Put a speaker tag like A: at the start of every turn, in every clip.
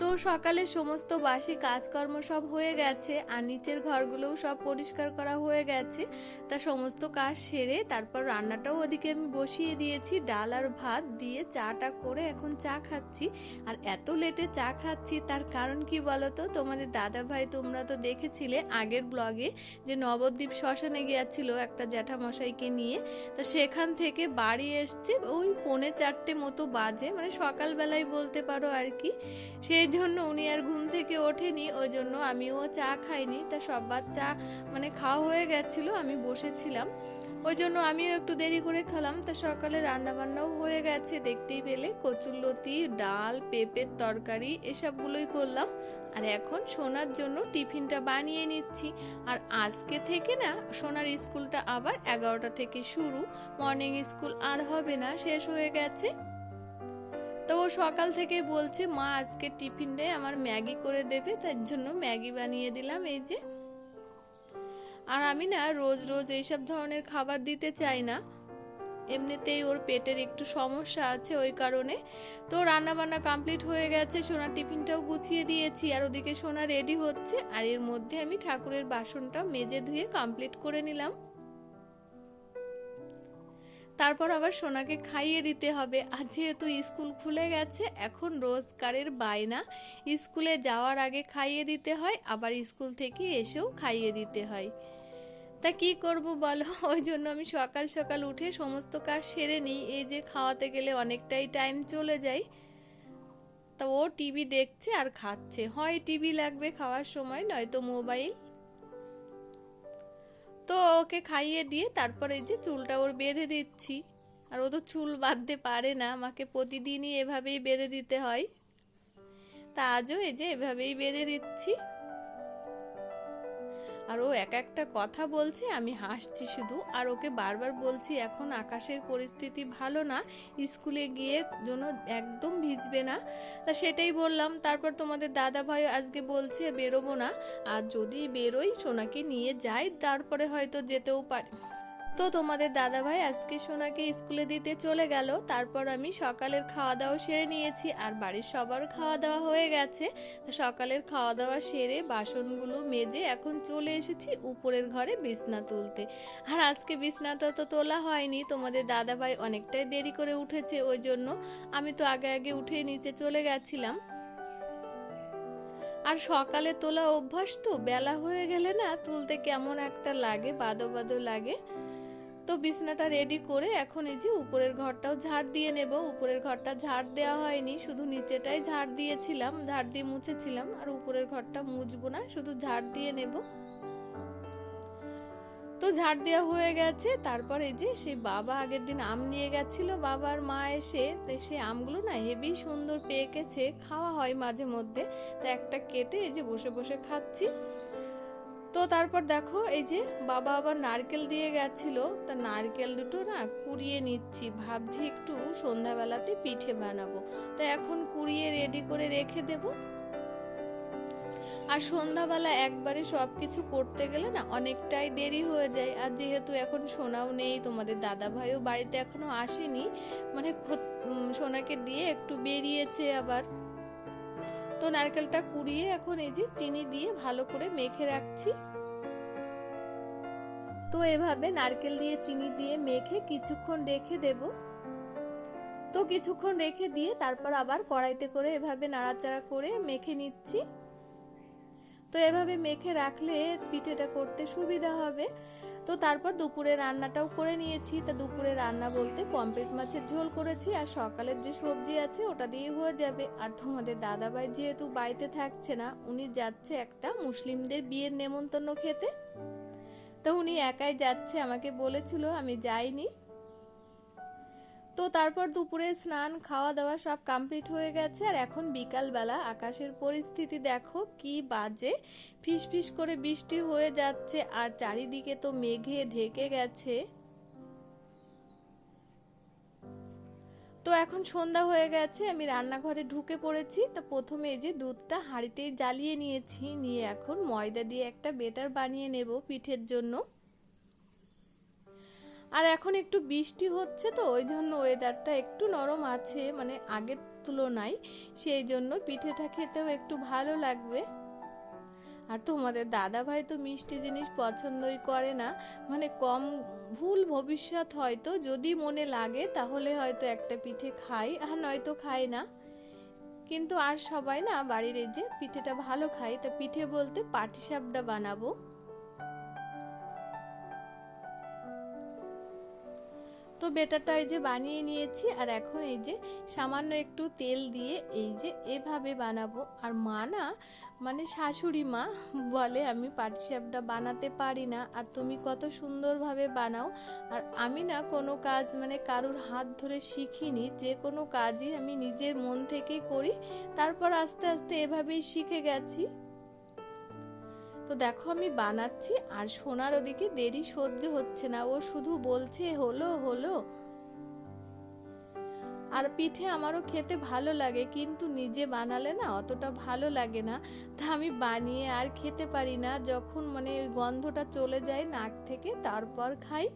A: তো সকালে সমস্ত বাসি কাজকর্ম সব হয়ে গেছে, আর নিচের ঘরগুলোও সব পরিষ্কার করা হয়ে গেছে। তা সমস্ত কাজ সেরে তারপর রান্নাটাও ওদিকে আমি বসিয়ে দিয়েছি, ডাল আর ভাত দিয়ে চাটা করে এখন চা খাচ্ছি। আর এত লেটে চা খাচ্ছি, তার কারণ কি বলতো? তোমাদের দাদা ভাই তোমরা তো দেখেছিলে আগের ব্লগে যে নবদ্বীপ শ্মশানে গিয়েছিল একটা জ্যাঠামশাইকে নিয়ে। তা সেখান থেকে বাড়ি এসছে, ওই পৌনে চারটে মতো বাজে মানে সকালবেলায় বলতে পারো আর কি। সেই জন্য উনি আর ঘুম থেকে ওঠেনি ওই জন্য আমিও চা খাইনি। তা সববার চা মানে খাওয়া হয়ে গেছিল, আমি বসেছিলাম। ওই জন্য আমিও একটু দেরি করে খেলাম। তা সকালে রান্না বান্নাও হয়ে গেছে, দেখতেই পেলে কচুরলতি, ডাল, পেঁপের তরকারি, এসবগুলোই করলাম। আর এখন সোনার জন্য টিফিনটা বানিয়ে নিচ্ছি। আর আজকে থেকে না, সোনার স্কুলটা আবার এগারোটা থেকে শুরু। মর্নিং স্কুল আর হবে না, শেষ হয়ে গেছে। তো ও সকাল থেকে বলছে, মা, আজকে টিফিনটাই আমার ম্যাগি করে দেবে, তার জন্য ম্যাগি বানিয়ে দিলাম এই যে। আর আমি না রোজ রোজ এইসব ধরনের খাবার দিতে চাই না। এমনিতেই ওর পেটের একটু সমস্যা আছে ওই কারণে। তো রান্না বান্না কমপ্লিট হয়ে গেছে, সোনার টিফিনটাও গুছিয়ে দিয়েছি, আর ওদিকে সোনা রেডি হচ্ছে, আর এর মধ্যে আমি ঠাকুরের বাসনটা মেজে ধুয়ে কমপ্লিট করে নিলাম। তারপর আবার সোনাকে খাইয়ে দিতে হবে। আর যেহেতু স্কুল খুলে গেছে, এখন রোজগারের বায়না। স্কুলে যাওয়ার আগে খাইয়ে দিতে হয়, আবার স্কুল থেকে এসেও খাইয়ে দিতে হয়। তা কি করব বলো? ওই জন্য আমি সকাল সকাল উঠে সমস্ত কাজ সেরে নিই। এই যে খাওয়াতে গেলে অনেকটাই টাইম চলে যায়। তা ও টিভি দেখছে আর খাচ্ছে। হয় টিভি লাগবে খাওয়ার সময়, নয়তো মোবাইল। তো ওকে খাইয়ে দিয়ে তারপরে এই যে চুলটা ওর বেঁধে দিচ্ছি। আর ও তো চুল বাঁধতে পারে না, আমাকে প্রতিদিনই এভাবেই বেঁধে দিতে হয়। তা আজও এই যে এভাবেই বেঁধে দিচ্ছি। আর ও এক একটা কথা বলছে, আমি হাসছি শুধু। আর ওকে বারবার বলছি, এখন আকাশের পরিস্থিতি ভালো না, স্কুলে গিয়ে যেন একদম ভিজবে না। তা সেটাই বললাম। তারপর তোমাদের দাদা ভাই আজকে বলছে, বেরোবো না। আর যদি বেরোই, সোনাকে নিয়ে যাই, তারপরে হয়তো যেতেও পারি। তো তোমাদের দাদাভাই আজকে সোনাকে স্কুলে দিতে চলে গেল। তারপর আমি সকালের খাওয়া দাওয়া সেরে নিয়েছি আর বাড়ির সবার খাওয়া দাওয়া হয়ে গেছে। সকালের খাওয়া দাওয়া সেরে বাসনগুলো মেজে এখন চলে এসেছি উপরের ঘরে বিছনা তুলতে। আর আজকে বিছনাটা তো তোলা হয়নি, তোমাদের দাদাভাই অনেকটাই দেরি করে উঠেছে ওই জন্য আমি তো আগে আগে উঠে নিচে চলে গেছিলাম। আর সকালে তোলা অভ্যাস তো বেলা হয়ে গেলে না, তুলতে কেমন একটা লাগে, বাদো বাদো লাগে। তো বিছনাটা রেডি করে এখন এই যে উপরের ঘরটাও ঝাড় দিয়ে নেব। উপরের ঘরটা ঝাড় দেওয়া হয়নি, শুধু নিচেটাই ঝাড় দিয়েছিলাম, ঝাড় দিয়ে মুছেছিলাম, আর উপরের ঘরটা মুছবো না, শুধু ঝাড় দিয়ে নেব। তো ঝাড় দেওয়া হয়ে গেছে, তারপর এই যে সেই বাবা আগের দিন আম নিয়ে গেছিল, বাবার মা এসে সেই আমগুলো না হেভি সুন্দর পেকেছে, খাওয়া হয় মাঝে মধ্যে, তো একটা কেটে এই যে বসে বসে খাচ্ছি। তো তারপর দেখো, এই যে বাবা আবার নারকেল দিয়ে গেছিল। তা নারকেল দুটো না কুড়িয়ে নিচ্ছি। ভাবছি একটু সন্ধ্যাবেলাতে পিঠে বানাবো। তো এখন কুড়িয়ে রেডি করে রেখে দেব। আর সন্ধ্যাবেলা একবারে সব কিছু করতে গেলে না অনেকটাই দেরি হয়ে যায়। আর যেহেতু এখন সোনাও নেই, তোমাদের দাদা ভাইও বাড়িতে এখনও আসেনি মানে সোনাকে দিয়ে একটু বেরিয়েছে আবার। তো নারকেলটা কুড়িয়ে এখন এই যে চিনি দিয়ে ভালো করে মেখে রাখছি। তো এভাবে নারকেল দিয়ে চিনি দিয়ে মেখে কিছুক্ষণ রেখে দেব। তো কিছুক্ষণ রেখে দিয়ে তারপর আবার কড়াইতে করে এভাবে নাড়াচাড়া করে মেখে নিচ্ছি। তো এভাবে মেখে রাখলে পিঠেটা করতে সুবিধা হবে। তো তারপর দুপুরে রান্নাটাও করে নিয়েছি। তা দুপুরে রান্না বলতে পম্পেট মাছের ঝোল করেছি আর সকালের যে সবজি আছে ওটা দিয়ে হয়ে যাবে। আর তোমাদের দাদাভাই যেহেতু বাড়িতে থাকছে না, উনি যাচ্ছে একটা মুসলিমদের বিয়ের নেমন্তন্ন খেতে। তো উনি একাই যাচ্ছে, আমাকে বলেছিল আমি যাইনি। তো তারপর দুপুরে স্নান খাওয়া দাওয়া সব কমপ্লিট হয়ে গেছে। আর এখন বিকালবেলা আকাশের পরিস্থিতি দেখো, কি বাজে। ফিস করে বৃষ্টি হয়ে যাচ্ছে আর চারিদিকে তো মেঘে ঢেকে গেছে। তো এখন সন্ধ্যা হয়ে গেছে, আমি রান্নাঘরে ঢুকে পড়েছি। তো প্রথমে যে দুধটা হাঁড়িতেই জ্বালিয়ে নিয়েছি, নিয়ে এখন ময়দা দিয়ে একটা বেটার বানিয়ে নেব পিঠের জন্য। আর এখন একটু বৃষ্টি হচ্ছে তো ওই জন্য ওয়েদারটা একটু নরম আছে মানে আগের তুলনায়। সেই জন্য পিঠেটা খেতেও একটু ভালো লাগবে। আর তোমাদের দাদা ভাই তো মিষ্টি জিনিস পছন্দই করে না। মানে কম ভুল ভবিষ্যৎ হয়তো, যদি মনে লাগে, তাহলে হয়তো একটা পিঠে খাই, আর নয়তো খাই না। কিন্তু আর সবাই না, বাড়ির এই যে পিঠেটা ভালো খাই তা পিঠে বলতে পাটিসাপটা বানাবো। তো বেটারটা এই যে বানিয়ে নিয়েছি, আর এখন এই যে সামান্য একটু তেল দিয়ে এই যে এভাবে বানাবো। আর মা না মানে শাশুড়ি মা বলে আমি পাটিসাপটা বানাতে পারি না, আর তুমি কত সুন্দরভাবে বানাও। আর আমি না কোনো কাজ মানে কারোর হাত ধরে শিখিনি, যে কোনো কাজই আমি নিজের মন থেকেই করি। তারপর আস্তে আস্তে এভাবেই শিখে গেছি। তো দেখো আমি বানাচ্ছি আর সোনার ওদিকে দেরি সহ্য হচ্ছে না। ও শুধু বলছে, হলো হলো। আর পিঠে আমারও খেতে ভালো লাগে, কিন্তু নিজে বানালে না অতটা ভালো লাগে না। তা আমি বানিয়ে আর খেতে পারি না, যখন মানে গন্ধটা চলে যায় নাক থেকে, তারপর খাই।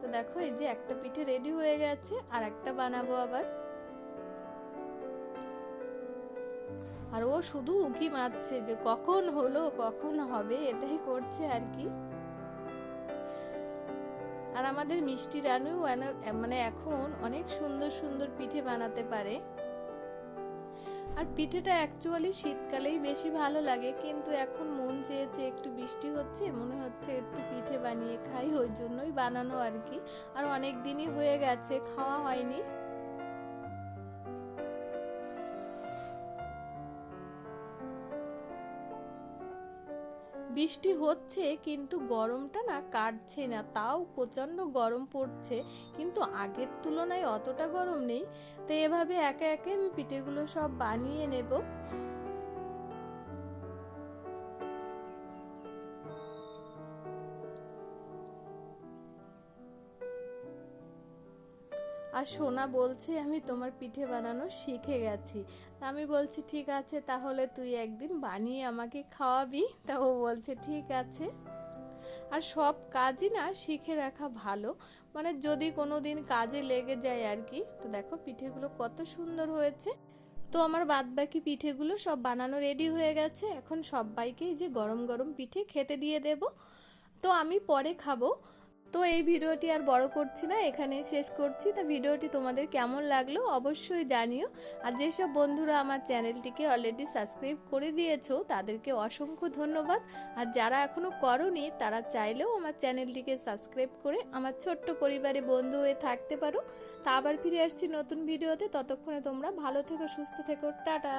A: তো দেখো, এই যে একটা পিঠে রেডি হয়ে গেছে, আর একটা বানাবো আবার। আর ও শুধু উকি মারছে যে কখন হলো, কখন হবে, এটাই করছে আর কি। আর আমাদের মিষ্টি রানু মানে এখন অনেক সুন্দর সুন্দর পিঠে বানাতে পারে। আর পিঠেটা অ্যাকচুয়ালি শীতকালেই বেশি ভালো লাগে, কিন্তু এখন মন চেয়েছে একটু বৃষ্টি হচ্ছে, মনে হচ্ছে একটু পিঠে বানিয়ে খাই, ওই জন্যই বানানো আর কি। আর অনেক দিনই হয়ে গেছে, খাওয়া হয়নি। বৃষ্টি হচ্ছে, কিন্তু গরমটা না কাটছে না। তাও প্রচণ্ড গরম পড়ছে, কিন্তু আগের তুলনায় অতটা গরম নেই। তো এভাবে একে একে আমি পিঠেগুলো সব বানিয়ে নেব। আর সোনা বলছে, আমি তোমার পিঠে বানানো শিখে গেছি। আমি বলছি, ঠিক আছে, তাহলে তুই একদিন বানিয়ে আমাকে খাওয়াবি। তা ও বলছে, ঠিক আছে। আর সব কাজই না শিখে রাখা ভালো। মানে যদি কোনো দিন কাজে লেগে যায় আর কি, তো দেখো পিঠেগুলো কত সুন্দর হয়েছে। তো আমার বাদ বাকি পিঠেগুলো সব বানানো রেডি হয়ে গেছে। এখন সবাইকেই যে গরম গরম পিঠে খেতে দিয়ে দেব। তো আমি পরে খাব। তো এই ভিডিওটি আর বড় করছি না এখানে শেষ করছি। তা ভিডিওটি তোমাদের কেমন লাগল অবশ্যই জানিও। আর যেসব বন্ধুরা আমার চ্যানেলটিকে অলরেডি সাবস্ক্রাইব করে দিয়েছ, তাদেরকে অসংখ্য ধন্যবাদ। আর যারা এখনও করনি, তারা চাইলেও আমার চ্যানেলটিকে সাবস্ক্রাইব করে আমার ছোট্ট পরিবারে বন্ধু হয়ে থাকতে পারো। তা আবার ফিরে আসছি নতুন ভিডিওতে, ততক্ষণে তোমরা ভালো থেকো, সুস্থ থেকো, টাটা।